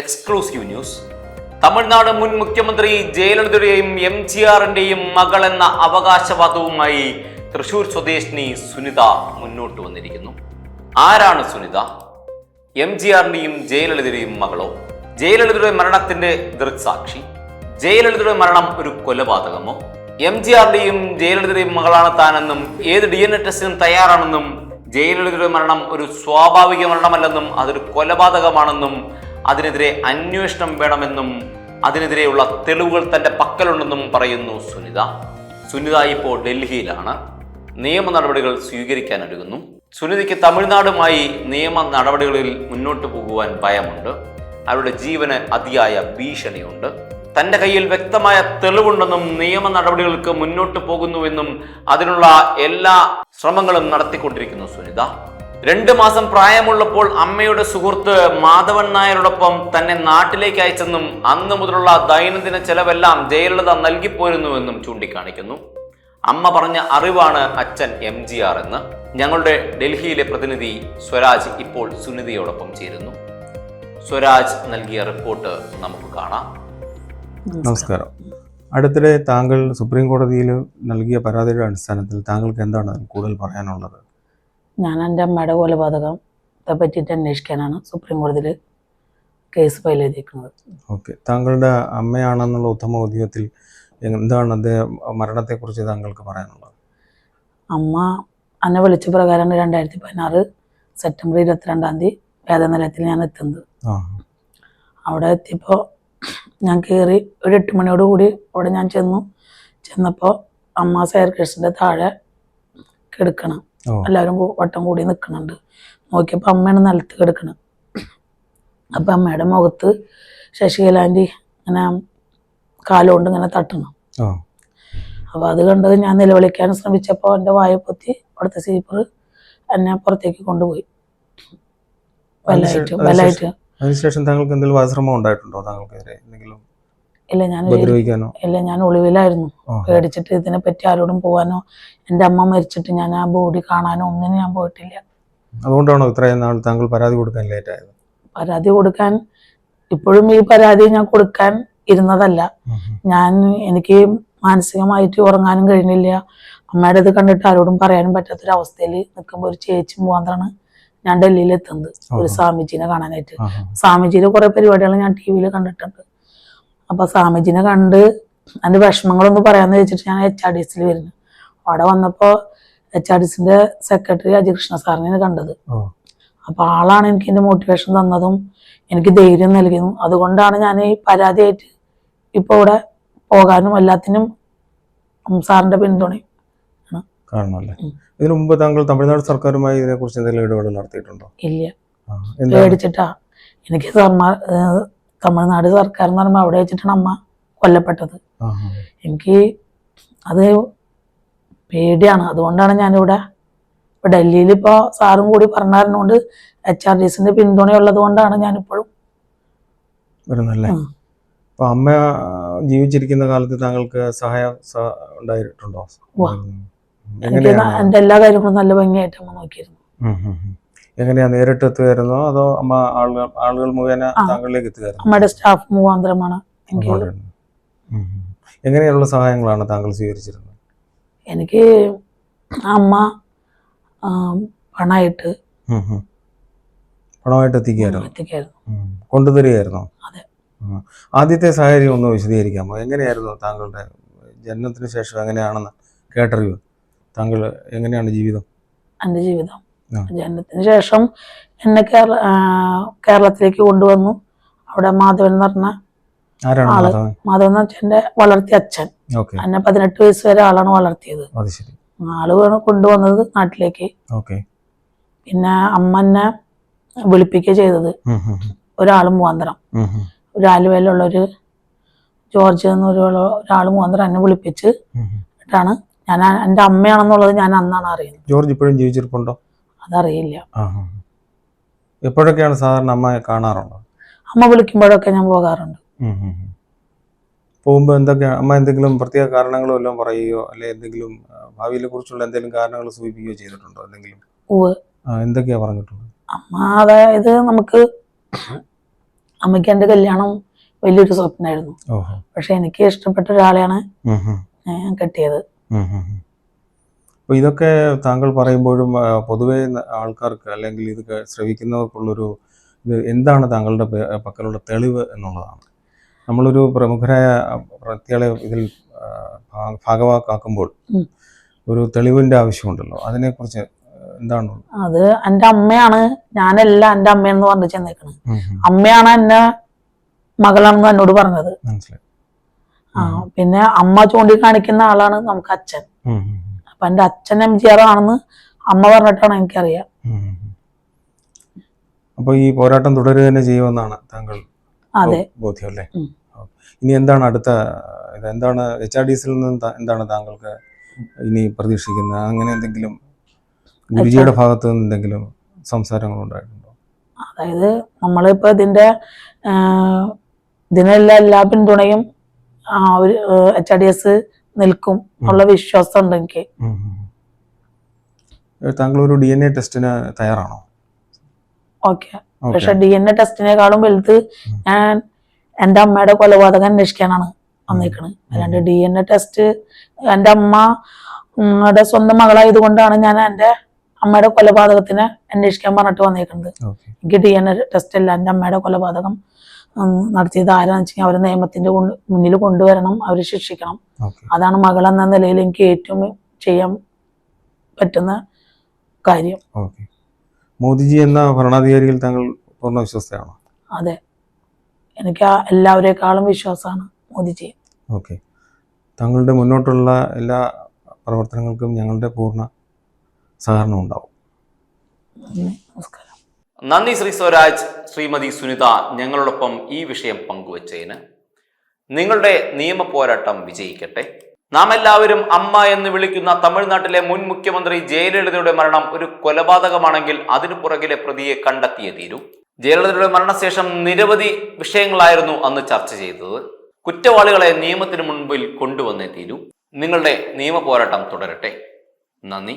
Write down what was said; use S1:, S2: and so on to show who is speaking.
S1: Exclusive news. Tamil Nadu മുൻ മുഖ്യമന്ത്രി ജയലളിതയുടെയും M G ആറിന്റെയും മകൾ എന്ന അവകാശവാദവുമായി തൃശൂർ സ്വദേശിനി സുനിത മുന്നോട്ട് വന്നിരിക്കുന്നു. ആരാണ് സുനിത? എം ജി ആറിന്റെയും ജയലളിതയുടെയും മകളോ? ജയലളിതയുടെ മരണത്തിന്റെ ദൃക്സാക്ഷി. ജയലളിതയുടെ മരണം ഒരു കൊലപാതകമോ? എം ജി ആറിന്റെയും ജയലളിതയുടെയും മകളാണ് താനെന്നും ഏത് ഡി എൻ എ ടെസ്റ്റിനും തയ്യാറാണെന്നും ജയലളിതയുടെ മരണം ഒരു സ്വാഭാവിക മരണമല്ലെന്നും അതൊരു കൊലപാതകമാണെന്നും അതിനെതിരെ അന്വേഷണം വേണമെന്നും അതിനെതിരെയുള്ള തെളിവുകൾ തന്റെ പക്കലുണ്ടെന്നും പറയുന്നു സുനിത. സുനിത ഇപ്പോൾ ഡൽഹിയിലാണ്. നിയമ നടപടികൾ സ്വീകരിക്കാൻ ഒരുങ്ങുന്നു സുനിതയ്ക്ക് തമിഴ്നാടുമായി നിയമ നടപടികളിൽ മുന്നോട്ട് പോകുവാൻ ഭയമുണ്ട്. അവരുടെ ജീവന് അതിയായ ഭീഷണിയുണ്ട്. തന്റെ കയ്യിൽ വ്യക്തമായ തെളിവുണ്ടെന്നും നിയമ നടപടികൾക്ക് മുന്നോട്ട് പോകുന്നുവെന്നും അതിനുള്ള എല്ലാ ശ്രമങ്ങളും നടത്തിക്കൊണ്ടിരിക്കുന്നു സുനിത. രണ്ട് മാസം പ്രായമുള്ളപ്പോൾ അമ്മയുടെ സുഹൃത്ത് മാധവൻ നായരോടൊപ്പം തന്നെ നാട്ടിലേക്ക് അയച്ചെന്നും അന്ന് മുതലുള്ള ദൈനംദിന ചെലവെല്ലാം ജയലളിത നൽകിപ്പോരുന്നുവെന്നും ചൂണ്ടിക്കാണിക്കുന്നു. അമ്മ പറഞ്ഞ അറിവാണ് അച്ഛൻ എം ജി ആർ എന്ന്. ഞങ്ങളുടെ ഡൽഹിയിലെ പ്രതിനിധി സ്വരാജ് ഇപ്പോൾ സുനിതയോടൊപ്പം ചേരുന്നു. സ്വരാജ് നൽകിയ റിപ്പോർട്ട് നമുക്ക് കാണാം.
S2: നമസ്കാരം. അടുത്തിടെ താങ്കൾ സുപ്രീം കോടതിയിൽ നൽകിയ പരാതിയുടെ അടിസ്ഥാനത്തിൽ താങ്കൾക്ക് എന്താണ് കൂടുതൽ പറയാനുള്ളത്?
S3: ഞാൻ എന്റെ അമ്മയുടെ കൊലപാതകത്തെ പറ്റിയിട്ട് അന്വേഷിക്കാനാണ് സുപ്രീം കോടതിയിൽ കേസ് ഫയൽ ചെയ്തിരിക്കുന്നത്
S2: ഓക്കെ. താങ്കളുടെ അമ്മയാണെന്നുള്ള ഉത്തമ ഉദ്യോഗത്തിൽ എന്താണ് അദ്ദേഹം മരണത്തെക്കുറിച്ച് താങ്കൾക്ക് പറയാനുള്ളത്?
S3: അമ്മ എന്നെ വിളിച്ച പ്രകാരമാണ് രണ്ടായിരത്തി പതിനാറ് സെപ്റ്റംബർ ഇരുപത്തിരണ്ടാം തീയതി വേദനിലയത്തിൽ ഞാൻ എത്തുന്നത്. അവിടെ എത്തിയപ്പോൾ ഞാൻ കയറി ഒരു എട്ട് മണിയോട് കൂടി അവിടെ ഞാൻ ചെന്നു. ചെന്നപ്പോൾ അമ്മ സെയർക്കേഴ്സിന്റെ താഴെ കിടക്കണം. എല്ലാവരും വട്ടം കൂടി നിൽക്കുന്നുണ്ട് നോക്കിയപ്പോൾ അമ്മയാണ് നിലത്ത് കിടക്കണം. അപ്പം അമ്മയുടെ മുഖത്ത് ശശികലാന്റെ ഇങ്ങനെ കാലുകൊണ്ട് ഇങ്ങനെ തട്ടണം. അപ്പോൾ അത് കണ്ടത് ഞാൻ നിലവിളിക്കാൻ ശ്രമിച്ചപ്പോൾ എന്റെ വായ പൊത്തി അവിടുത്തെ സീപ്പർ എന്നെ പുറത്തേക്ക് കൊണ്ടുപോയി.
S2: വലായിട്ട്
S3: വലായിട്ട്
S2: അതിനുശേഷം താങ്കൾക്ക് എന്തെങ്കിലും വാശ്രമം ഉണ്ടായിട്ടുണ്ടോ? താങ്കൾക്കെതിരെ എന്തെങ്കിലും
S3: ഇല്ല ഞാൻ
S2: ഉപദ്രവിക്കാനോ?
S3: ഇല്ല ഞാൻ ഒളിവിലായിരുന്നു. പേടിച്ചിട്ട് ഇതിനെ പറ്റി ആരോടും പോവാനോ എന്റെ അമ്മ മരിച്ചിട്ട് ഞാൻ ആ ബോഡി കാണാനോ ഒന്നിനും ഞാൻ പോയിട്ടില്ല.
S2: അതുകൊണ്ടാണോ ഇത്രയും നാൾ താങ്കൾ പരാതി കൊടുക്കാൻ ലേറ്റ് ആയത്
S3: പരാതി കൊടുക്കാൻ ഇപ്പോഴും ഈ പരാതി ഞാൻ കൊടുക്കാൻ ഇരുന്നതല്ല. ഞാൻ എനിക്ക് മാനസികമായിട്ട് ഉറങ്ങാനും കഴിഞ്ഞില്ല. അമ്മയുടെ ഇത് കണ്ടിട്ട് ആരോടും പറയാനും പറ്റാത്തൊരവസ്ഥയിൽ നിൽക്കുമ്പോൾ ഒരു ചേച്ചി മുഖാന്തരാണ് ഞാൻ ഡൽഹിയിൽ എത്തുന്നത് ഒരു. സ്വാമിജീനെ കാണാനായിട്ട്. സ്വാമിജിയുടെ കുറെ പരിപാടികൾ ഞാൻ ടി വിയിൽ കണ്ടിട്ടുണ്ട്. അപ്പൊ സ്വാമിജിനെ കണ്ട് അതിന്റെ വിഷമങ്ങളൊന്നും പറയാന്ന് വെച്ചിട്ട് ഞാൻ എച്ച് ആർ ഡി എസിൽ വരുന്നു. അവിടെ വന്നപ്പോൾ എച്ച് ആർ ഡി എസിന്റെ സെക്രട്ടറി അജികൃഷ്ണ കൃഷ്ണ സാറിനെയാണ് കണ്ടത്.
S2: അപ്പോൾ
S3: അപ്പൊ ആളാണ് എനിക്ക് എന്റെ മോട്ടിവേഷൻ തന്നതും എനിക്ക് ധൈര്യം നൽകിയതും. അതുകൊണ്ടാണ് ഞാൻ ഈ പരാതിയായിട്ട് ഇപ്പോൾ ഇവിടെ പോകാനും എല്ലാത്തിനും സാറിന്റെ പിന്തുണയും.
S2: ഇതിനു മുമ്പ് താങ്കൾ തമിഴ്നാട് സർക്കാരുമായി ഇതിനെക്കുറിച്ച് എന്തെങ്കിലും ഇടപെടൽ നടത്തിയിട്ടുണ്ടോ?
S3: ഇല്ല. പേടിച്ചിട്ടാ. എനിക്ക് സർമാ ഏഹ് തമിഴ്നാട് സർക്കാർ എന്ന് പറയുമ്പോൾ അവിടെ വെച്ചിട്ടാണ് അമ്മ കൊല്ലപ്പെട്ടത്. എനിക്ക് അത് പേടിയാണ് അതുകൊണ്ടാണ് ഞാനിവിടെ ഇപ്പൊ ഡൽഹിയിൽ ഇപ്പോൾ സാറും കൂടി പറഞ്ഞറിഞ്ഞുകൊണ്ട് എച്ച് ആർ ഡി എസിന്റെ പിന്തുണയുള്ളത് കൊണ്ടാണ് ഞാനിപ്പോഴും
S2: വരുന്നല്ലേ. അമ്മ ജീവിച്ചിരിക്കുന്ന കാലത്ത് താങ്കൾക്ക് സഹായം ഉണ്ടായിട്ടുണ്ടോ.
S3: എന്റെ എല്ലാ കാര്യങ്ങളും നല്ല ഭംഗിയായിട്ട് അമ്മ നോക്കിയിരുന്നു.
S2: എങ്ങനെയാ നേരിട്ട് എത്തുകയായിരുന്നോ അതോ അമ്മ ആളുകൾ ആളുകൾ മുഖേന. താങ്കളിലേക്ക് എത്തുകയായിരുന്നു
S3: അമ്മയുടെ സ്റ്റാഫ് മുഖാന്തരമാണ് എനിക്ക്
S2: എങ്ങനെയുള്ള സഹായങ്ങളാണ് താങ്കൾ സ്വീകരിച്ചിരുന്നത്?
S3: എനിക്ക് അമ്മ പണമായിട്ട്.
S2: പണമായിട്ട്
S3: എത്തിക്കായിരുന്നു. അതെ.
S2: ആദ്യത്തെ സാഹചര്യം ഒന്ന് വിശദീകരിക്കാമോ? എങ്ങനെയായിരുന്നു താങ്കളുടെ ജനനത്തിന് ശേഷം എങ്ങനെയാണെന്ന് കേട്ടറിവ്? താങ്കൾ എങ്ങനെയാണ് ജീവിതം?
S3: എന്റെ ജീവിതം. ജനനത്തിന് ശേഷം എന്നെ കേരള കേരളത്തിലേക്ക് കൊണ്ടുവന്നു. അവിടെ മാധവൻ എന്ന് പറഞ്ഞ ആൾ.
S2: മാധവൻ?
S3: എന്ന് വെച്ചാൽ എന്റെ വളർത്തിയ അച്ഛൻ. എന്നെ പതിനെട്ട് വയസ്സ് വരെ ആളാണ് വളർത്തിയത്. ആൾ കൊണ്ടുവന്നത് നാട്ടിലേക്ക്. പിന്നെ അമ്മ എന്നെ വിളിപ്പിക്കുക ചെയ്തത്. ഒരാൾ മുഖാന്തരം ഒരു ആലുവയിലുള്ള ഒരു ജോർജ് എന്നൊരു ഒരാൾ മുഖാന്തരം എന്നെ വിളിപ്പിച്ച് ാണ് ഞാൻ എന്റെ എന്റെ അമ്മയാണെന്നുള്ളത് ഞാൻ അന്നാണ് അറിയുന്നത്.
S2: ജോർജ് ഇപ്പോഴും ജീവിച്ചിരിപ്പുണ്ടോ?
S3: അതറിയില്ല.
S2: എപ്പോഴൊക്കെയാണ് സാധാരണ അമ്മയെ കാണാറുണ്ടോ
S3: അമ്മ വിളിക്കുമ്പോഴൊക്കെ ഞാൻ പോകാറുണ്ട്.
S2: പോകുമ്പോൾ എന്തൊക്കെയാണ് അമ്മ എന്തെങ്കിലും പ്രത്യേക കാരണങ്ങളോ എല്ലാം പറയുകയോ അല്ലെ എന്തെങ്കിലും ഭാവിയെ കുറിച്ചുള്ള എന്തെങ്കിലും കാരണങ്ങൾ സൂചിപ്പിക്കുകയോ ചെയ്തിട്ടുണ്ടോ എന്തെങ്കിലും? എന്തൊക്കെയാ പറഞ്ഞിട്ടുള്ളത്?
S3: അമ്മ അതായത് നമുക്ക് അമ്മയ്ക്ക് എന്റെ കല്യാണം വലിയൊരു സ്വപ്നമായിരുന്നു പക്ഷെ എനിക്ക് ഇഷ്ടപ്പെട്ട ഒരാളെയാണ് ഞാൻ കെട്ടിയത്.
S2: അപ്പോൾ ഇതൊക്കെ താങ്കൾ പറയുമ്പോഴും പൊതുവെ ആൾക്കാർക്ക് അല്ലെങ്കിൽ ഇത് ശ്രവിക്കുന്നവർക്കുള്ളൊരു ഇത് എന്താണ് താങ്കളുടെ പക്കലുള്ള തെളിവ് എന്നുള്ളതാണ്. നമ്മളൊരു പ്രമുഖരായ വ്യക്തികളെ ഇതിൽ ഭാഗവാക്കാക്കുമ്പോൾ ഒരു തെളിവിന്റെ ആവശ്യമുണ്ടല്ലോ. അതിനെക്കുറിച്ച് എന്താണ്?
S3: അത് എന്റെ അമ്മയാണ്. ഞാനല്ല എന്റെ അമ്മയെന്ന് പറഞ്ഞു ചെന്നേക്കണ്
S2: ഉം, ഉം.
S3: അമ്മയാണ് എന്നെ മകളാണെന്ന് എന്നോട് പറഞ്ഞത്. ആ പിന്നെ അമ്മ ചൂണ്ടിക്കാണിക്കുന്ന ആളാണ് നമുക്ക് അച്ഛൻ. അപ്പൊ എന്റെ അച്ഛൻ എം ജി ആർ ആണെന്ന് അമ്മ പറഞ്ഞിട്ടാണ് എനിക്കറിയാം.
S2: അപ്പോൾ ഈ പോരാട്ടം തുടരുക തന്നെ ചെയ്യുമെന്നാണ് താങ്കൾ
S3: അതെ.
S2: ബോധ്യം അല്ലേ ഇനി എന്താണ് അടുത്ത എന്താണ് എച്ച് ആർ ഡി സിയിൽ നിന്ന് എന്താണ് താങ്കൾക്ക് ഇനി പ്രതീക്ഷിക്കുന്നത്? അങ്ങനെ എന്തെങ്കിലും ഗുരുജിയുടെ ഭാഗത്ത് നിന്ന് എന്തെങ്കിലും സംസാരങ്ങൾ ഉണ്ടായിട്ടുണ്ടോ?
S3: അതായത് നമ്മളിപ്പോ ഇതിന്റെ ഇതിനെല്ലാം എല്ലാ പിന്തുണയും എച്ച് ആർ ഡി എസ് നിൽക്കും ഉള്ള വിശ്വാസം
S2: ഉണ്ടെങ്കിൽ താങ്കൾ ഒരു ഡി എൻ എ ടെസ്റ്റിന് തയ്യാറാണോ?
S3: ഓക്കെ. പക്ഷെ ഡി എൻ എ ടെസ്റ്റിനേക്കാളും വലുത് ഞാൻ എന്റെ അമ്മയുടെ കൊലപാതകം അന്വേഷിക്കാനാണ് വന്നിരിക്കുന്നത് അല്ലാണ്ട് ഡി എൻ എ ടെസ്റ്റ് എന്റെ അമ്മയുടെ സ്വന്തം മകളായത് കൊണ്ടാണ് ഞാൻ എന്റെ അമ്മയുടെ കൊലപാതകത്തിനെ അന്വേഷിക്കാൻ പറഞ്ഞിട്ട് വന്നേക്കുന്നത്
S2: ഓക്കെ.
S3: എനിക്ക് ഡി എൻ എ ടെസ്റ്റ് അല്ല എന്റെ അമ്മയുടെ കൊലപാതകം നടത്തിയത് ആരാന്ന് വെച്ചാൽ അവരെ നിയമത്തിന്റെ മുന്നിൽ കൊണ്ടുവരണം അവരെ ശിക്ഷിക്കണം. അതാണ് മകൾ എന്ന നിലയിൽ എനിക്ക് ഏറ്റവും ചെയ്യാൻ പറ്റുന്ന കാര്യം.
S2: മോദിജി എന്ന ഭരണാധികാരിയിൽ താങ്കൾ പൂർണ വിശ്വസ്തയാണോ
S3: അതെ. എനിക്ക് എല്ലാവരെക്കാളും വിശ്വാസമാണ് മോദിജി.
S2: ഓക്കെ. താങ്കളുടെ മുന്നോട്ടുള്ള എല്ലാ പ്രവർത്തനങ്ങൾക്കും ഞങ്ങളുടെ പൂർണ സഹകരണം ഉണ്ടാവും.
S3: നമസ്കാരം.
S1: നന്ദി ശ്രീ സ്വരാജ് ശ്രീമതി സുനിത ഞങ്ങളോടൊപ്പം ഈ വിഷയം പങ്കുവച്ചതിന്. നിങ്ങളുടെ നിയമ പോരാട്ടം വിജയിക്കട്ടെ. നാം എല്ലാവരും അമ്മ എന്ന് വിളിക്കുന്ന തമിഴ്നാട്ടിലെ മുൻ മുഖ്യമന്ത്രി ജയലളിതയുടെ മരണം ഒരു കൊലപാതകമാണെങ്കിൽ അതിനു പുറകിലെ പ്രതിയെ കണ്ടെത്തിയേ തീരൂ. ജയലളിതയുടെ മരണശേഷം നിരവധി വിഷയങ്ങളായിരുന്നു അന്ന് ചർച്ച ചെയ്തത്. കുറ്റവാളികളെ നിയമത്തിന് മുൻപിൽ കൊണ്ടുവന്നേ തീരൂ. നിങ്ങളുടെ നിയമ പോരാട്ടം തുടരട്ടെ. നന്ദി.